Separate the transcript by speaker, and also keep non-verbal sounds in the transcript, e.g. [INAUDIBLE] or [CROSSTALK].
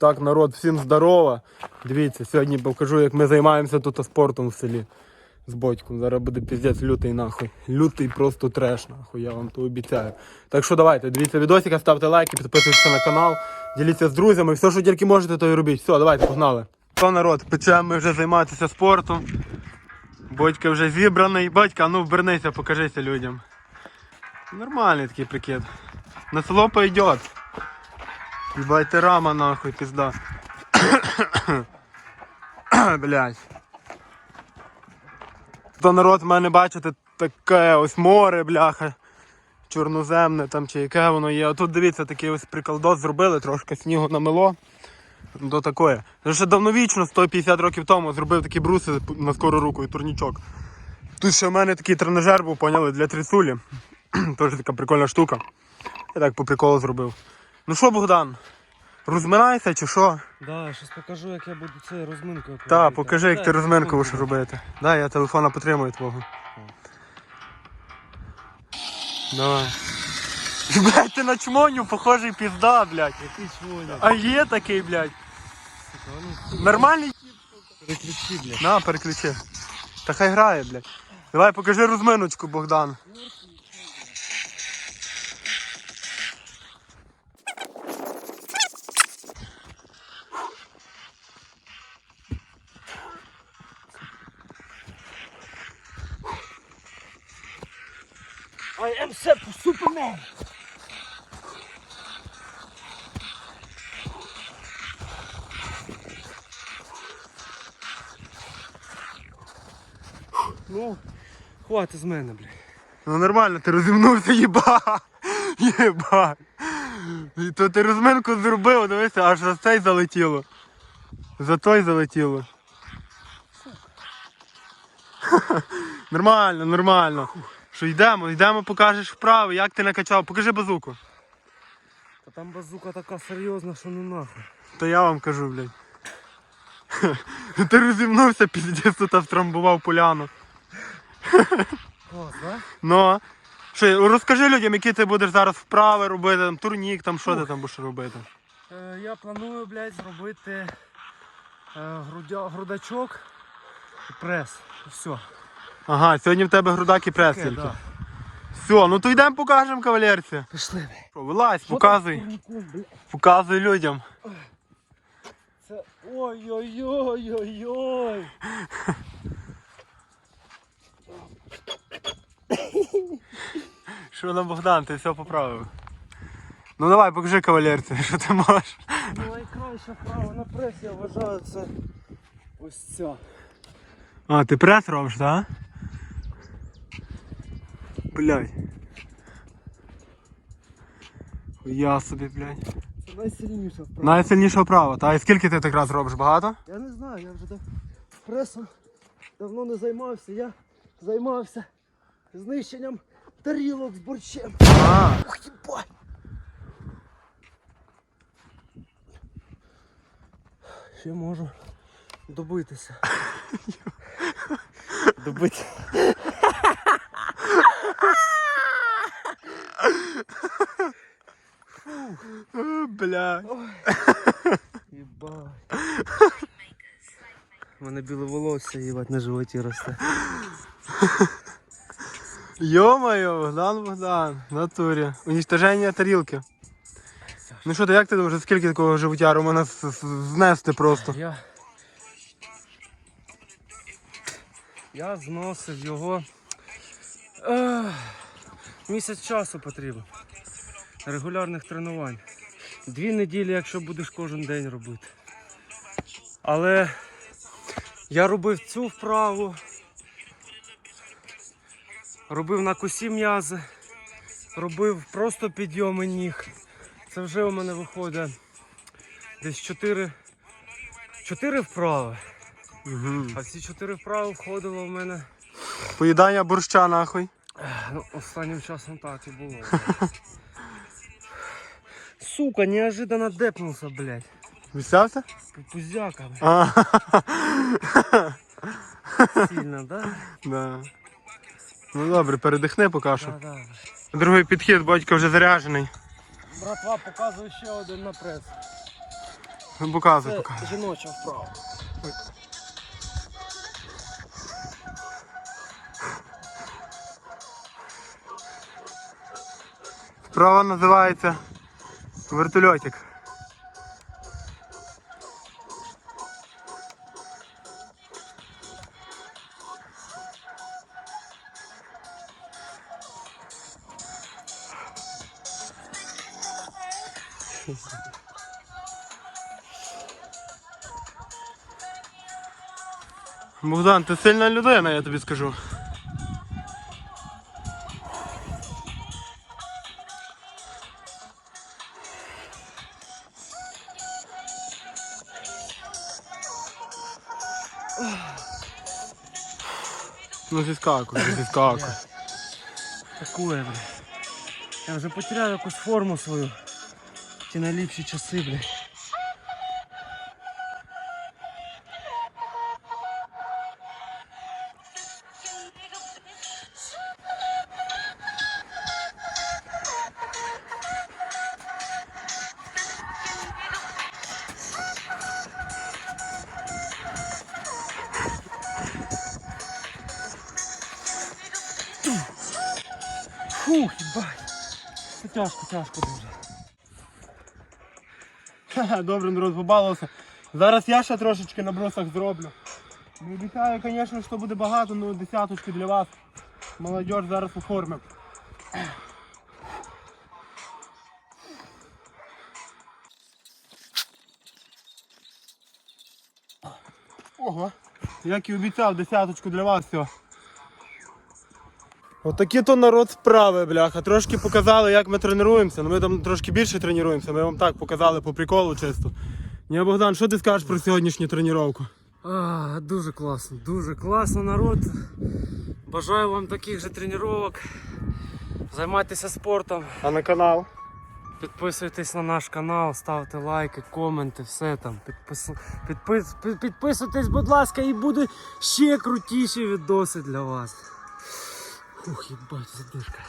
Speaker 1: Так, народ, всім здорово. Дивіться, сьогодні покажу, як ми займаємося тут спортом в селі з батьком. Зараз буде піздець лютий нахуй. Лютий просто треш, нахуй, я вам то обіцяю. Так що давайте, дивіться відосика, ставте лайки, підписуйтесь на канал, діліться з друзями, все, що тільки можете, то і робіть. Все, давайте, погнали. Що, народ, почнемо ми вже займатися спортом. Батько вже зібраний. Батька, ну вбернися, покажися людям. Нормальний такий прикид. На село пойдет. Ебать рама нахуй, пизда. [COUGHS] Блять. То народ в мене бачите таке ось море, бляха. Чорноземне там чи яке воно є. А тут дивіться, такий ось приколдос зробили, трошки снігу намело. До такое. Це ще давновічно, 150 років тому, зробив такі бруси на скору руку і турнічок. Тут ще в мене такий тренажер був, поняли, для трисулі. [COUGHS] Теж така прикольна штука. Я так по приколу зробив. Ну що, Богдан? Розминайся чи що?
Speaker 2: Да, щось покажу, як я буду це розминкою.
Speaker 1: Та,
Speaker 2: робити.
Speaker 1: покажи, як ти розминку будеш робити. Да, я телефона потримую твого. Давай. Блять, ти на чмоню похожий пізда, блядь.
Speaker 2: Який чвоня.
Speaker 1: А є такий, блядь.
Speaker 2: А ну,
Speaker 1: Нормальний?
Speaker 2: переключи, блядь.
Speaker 1: На, переключи. Та хай грає, блядь. Давай покажи розминочку, Богдан.
Speaker 2: I am Seppo Superman. Ну, хватить з мене, блядь.
Speaker 1: Ну нормально, ти розімнувся, їба. Єба. І то ти розминку зробив, дивися, аж за цей залетіло. За той залетіло. [LAUGHS] Нормально, нормально. Що йдемо, йдемо, покажеш вправи, як ти накачав. Покажи базуку.
Speaker 2: Та там базука така серйозна, що ну нахуй.
Speaker 1: То я вам кажу, блядь. [LAUGHS] Ти розімнувся, піздець тут втрамбував поляну.
Speaker 2: Клас, да?
Speaker 1: Ну. Що, розкажи людям, які ти будеш зараз вправи робити, там, турнік, там, що ти там будеш робити.
Speaker 2: Е, я планую, блядь, зробити е, грудя, грудачок і прес. І все.
Speaker 1: Ага, сьогодні в тебе грудак і прес тільки.
Speaker 2: да.
Speaker 1: Все, ну то йдемо покажемо кавалерці.
Speaker 2: Пішли.
Speaker 1: Що, Вилазь, показуй. Показуй людям.
Speaker 2: Це ой-ой-ой-ой-ой.
Speaker 1: Що на Богдан, ти все поправив. Ну давай, покажи кавалерці, що ти можеш.
Speaker 2: Найкраща вправа на прес, я вважаю, це ось ця.
Speaker 1: А, ти прес робиш, так? Блядь. Я собі, блядь.
Speaker 2: Це найсильніша вправа.
Speaker 1: Найсильніша вправа, та? І скільки ти так раз робиш? Багато?
Speaker 2: Я не знаю, я вже дав- пресом давно не займався. Я займався знищенням тарілок з борщем.
Speaker 1: А,
Speaker 2: Ох, їбать! Ще можу добитися. [LAUGHS] Добити. Єбать. У мене біле волосся, їбать, на животі росте.
Speaker 1: Йо-моє, Богдан, Богдан, в натурі. Унічтоження тарілки. Ну що ти, як ти думаєш, скільки такого животяру з- знести просто?
Speaker 2: Я. Я зносив його. Ех, місяць часу потрібен. Регулярних тренувань. Дві неділі, якщо будеш кожен день робити. Але я робив цю вправу. Робив на косі м'язи, робив просто підйоми ніг. Це вже у мене виходить десь 4, 4 вправи.
Speaker 1: Угу.
Speaker 2: А ці чотири вправи входило в мене.
Speaker 1: Поїдання борща нахуй.
Speaker 2: Ну, останнім часом так і було. [LAUGHS] Сука, неожиданно депнувся, блядь.
Speaker 1: Вісявся?
Speaker 2: Пузяка, блядь. Сильно, да?
Speaker 1: да. Ну добре, передихни поки що.
Speaker 2: Да, да.
Speaker 1: Другий підхід, батько вже заряджений.
Speaker 2: Братва, показую ще один на прес.
Speaker 1: Показуй,
Speaker 2: Це
Speaker 1: показуй.
Speaker 2: жіноча вправа.
Speaker 1: Справа називається вертольотик. Богдан, ти сильна людина, я тобі скажу. Ну зіскакуй, зіскакуй.
Speaker 2: Такое, бля. Я вже потеряв якусь форму свою. Ті найліпші часи, бля. Фух, їбать. Це тяжко, тяжко дуже.
Speaker 1: Добре, народ побалувався. Зараз я ще трошечки на брусах зроблю. Не обіцяю, звісно, що буде багато, але десяточки для вас. Молодіж зараз оформимо. Ого. Як і обіцяв, десяточку для вас все. Отакі то народ справи, бляха. Трошки показали, як ми тренуємося. Ну ми там трошки більше тренуємося. Ми вам так показали по приколу чисто. Ні, Богдан, що ти скажеш про сьогоднішню тренування?
Speaker 2: А, дуже класно, дуже класно, народ. Бажаю вам таких же тренувань. Займайтеся спортом.
Speaker 1: А на канал?
Speaker 2: Підписуйтесь на наш канал, ставте лайки, коменти, все там. Підпис... Підпис... Підписуйтесь, будь ласка, і буде ще крутіші відоси для вас. Ух, їбать, задишка.